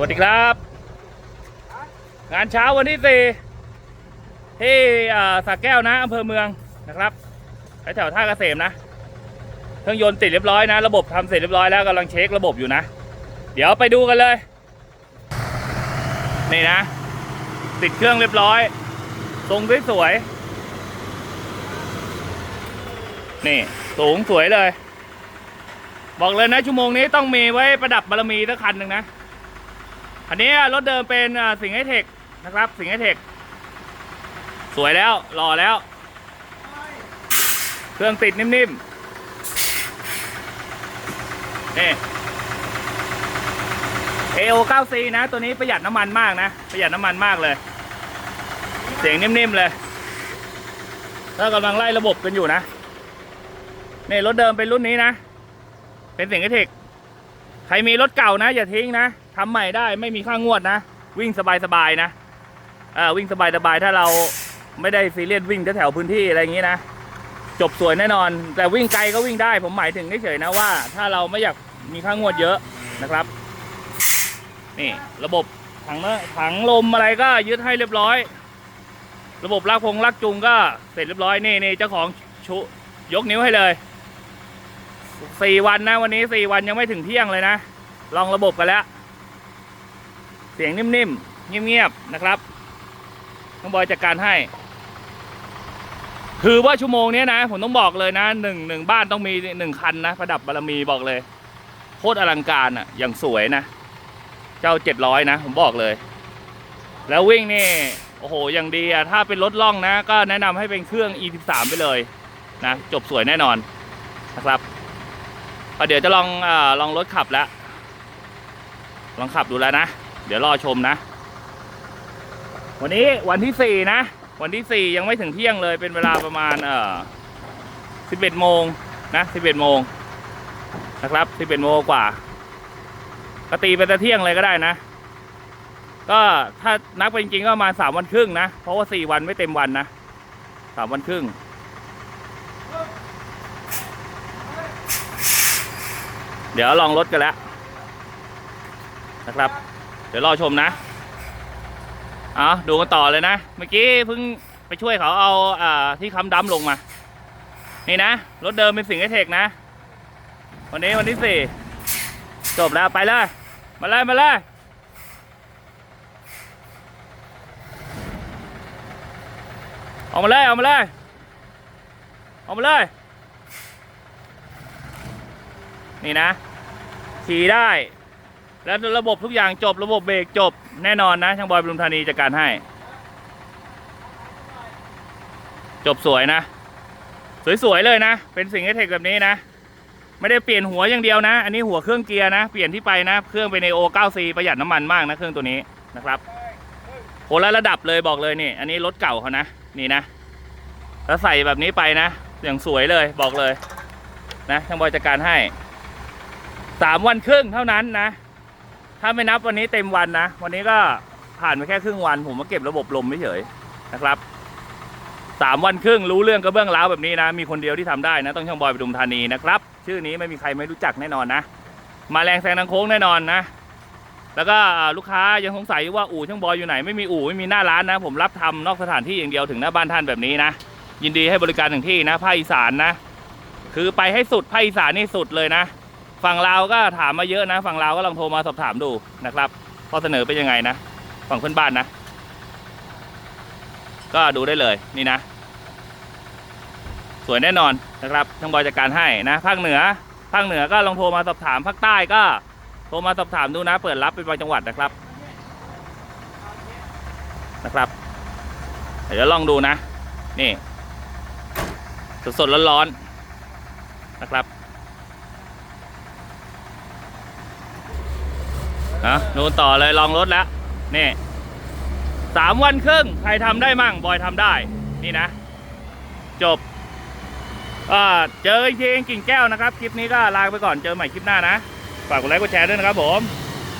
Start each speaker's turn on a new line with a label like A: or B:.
A: วัสดีครับ งานเช้าวันที่สี่ที่สระแก้วนะอำเภอเมืองนะครับแถวท่าเกษมนะเครื่องยนต์ติดเรียบร้อยนะ ระบบทำเสร็จเรียบร้อยแล้วกำลังเช็คระบบอยู่นะ เดี๋ยวไปดูกันเลย นี่นะ ติดเครื่องเรียบร้อย ทรงสวยๆนี่สูงสวยเลย บอกเลยนะชั่วโมงนี้ต้องมีไว้ประดับบารมีสักคันหนึ่งนะ อันนี้รถเดิมเป็นสิงห์ไฮเทคนะครับ สิงห์ไฮเทคสวยแล้วหล่อแล้ว เครื่องติดนิ่มๆนี่ AO 9C นะ ตัวนี้ประหยัดน้ำมันมากนะ ประหยัดน้ำมันมากเลย เสียงนิ่มๆเลยถ้ากำลังไล่ระบบกันอยู่นะนี่รถเดิมเป็นรุ่นนี้นะ เป็นสิงห์ไฮเทคใครมีรถเก่านะ อย่าทิ้งนะ ทำใหม่ได้ไม่มีค่างวดนะ วิ่งสบายๆนะอ่าวิ่งสบายๆถ้าเราไม่ได้ซีเรียสวิ่งแถวพื้นที่อะไรอย่างนี้นะจบสวยแน่นอน แต่วิ่งไกลก็วิ่งได้ ผมหมายถึงเฉยๆนะว่า ถ้าเราไม่อยากมีค่างวดเยอะนะครับ นี่ระบบถังนะถังลมอะไรก็ยึดให้เรียบร้อย ระบบลากพงลากจูงก็เสร็จเรียบร้อยนี่นี่เจ้าของชุยกนิ้วให้เลยสี่วันนะวันนี้สี่วันยังไม่ถึงเที่ยงเลยนะ ลองระบบกันแล้ว เสียงนิ่มๆ เงียบๆ นะครับน้องบอยจัดการให้ คือว่าชั่วโมงนี้นะ ผมต้องบอกเลยนะหนึ่งหนึ่งบ้านต้องมีหนึ่งคันนะ ประดับบารมีบอกเลย โคตรอลังการอะ อย่างสวยนะ เจ้าเจ็ดร้อยนะ ผมบอกเลย แล้ววิ่งนี่ โอ้โห อย่างดีอะ ถ้าเป็นรถล่องนะ ก็แนะนำให้เป็นเครื่อง E13 ไปเลยนะ จบสวยแน่นอนนะครับอะเดี๋ยวจะลองอลองรถขับแล้ว ลองขับดูแล้วนะ เดี๋ยวรอชมนะ วันนี้วันที่สี่นะ วันที่สี่ยังไม่ถึงเที่ยงเลยเป็นเวลาประมาณเอ่อสิบเอ็ดโมงนะสิบเอ็ดโมงนะครับสิบเอ็ดโมงกว่าก็ตีไปแต่เที่ยงเลยก็ได้นะ ก็ถ้านับไปจริงก็ประมาณสามวันครึ่งนะ เพราะว่าสี่วันไม่เต็มวันนะสามวันครึ่งเดี๋ยวลองรถกันแล้วนะครับ เดี๋ยวรอชมนะเอาดูกันต่อเลยนะ เมื่อกี้เพิ่งไปช่วยเขาเอาอ่าที่ค้ำดั้มลงมา นี่นะ รถเดิมเป็นสิงห์ไอเทคนะ วันนี้วันที่สี่จบแล้วไปเลย มาเลย มาเลยออกมาเลยออกมาเลยออกมาเลย นี่นะ ขี่ได้ แล้วระบบทุกอย่างจบระบบเบรกจบแน่นอนนะช่างบอยปรุมธานีจัดการให้ จบสวยนะ สวยๆเลยนะ เป็นสิ่งเทคแบบนี้นะ ไม่ได้เปลี่ยนหัวอย่างเดียวนะ อันนี้หัวเครื่องเกียร์นะ เปลี่ยนที่ไปนะ เครื่องเป็น AO 9C ประหยัดน้ำมันมากนะ เครื่องตัวนี้นะครับโหละระดับเลยบอกเลยนี่ อันนี้รถเก่าเขานะ นี่นะแล้วใส่แบบนี้ไปนะ อย่างสวยเลยบอกเลย นะช่างบอยจัดการให้สามวันครึ่งเท่านั้นนะ ถ้าไม่นับวันนี้เต็มวันนะ วันนี้ก็ผ่านไปแค่ครึ่งวัน ผมมาเก็บระบบลมไม่เฉยนะครับสามวันครึ่งรู้เรื่องกระเบื้องร้าวแบบนี้นะ มีคนเดียวที่ทำได้นะ ต้องช่างบอยปทุมธานีนะครับ ชื่อนี้ไม่มีใครไม่รู้จักแน่นอนนะ มาแรงแซงทางโค้งแน่นอนนะ แล้วก็ลูกค้ายังสงสัยว่าอู่ช่างบอยอยู่ไหนไม่มีอู่ไม่มีหน้าร้านนะ ผมรับทำนอกสถานที่อย่างเดียวถึงหน้าบ้านท่านแบบนี้นะ ยินดีให้บริการถึงที่นะภาคอีสานนะ คือไปให้สุดภาคอีสานนี่สุดเลยนะ ฝั่งลาวก็ถามมาเยอะนะ ฝั่งลาวก็ลองโทรมาสอบถามดูนะครับข้อเสนอเป็นยังไงนะ ฝั่งเพื่อนบ้านนะ ก็ดูได้เลยนี่นะ สวยแน่นอนนะครับทางบอยจัดการให้นะภาคเหนือภาคเหนือก็ลองโทรมาสอบถามภาคใต้ก็โทรมาสอบถามดูนะ เปิดรับเป็นบางจังหวัดนะครับนะครับ เดี๋ยวลองดูนะ นี่ สดๆร้อนๆนะครับ นะนูนต่อเลยลองรถแล้วนี่สามวันครึ่งใครทำได้มั่งบอยทำได้ นี่นะ จบเจออีกทีกิ่งแก้วนะครับ คลิปนี้ก็ลาไปก่อนเจอใหม่คลิปหน้านะ ฝากกดไลค์กดแชร์ด้วยนะครับผม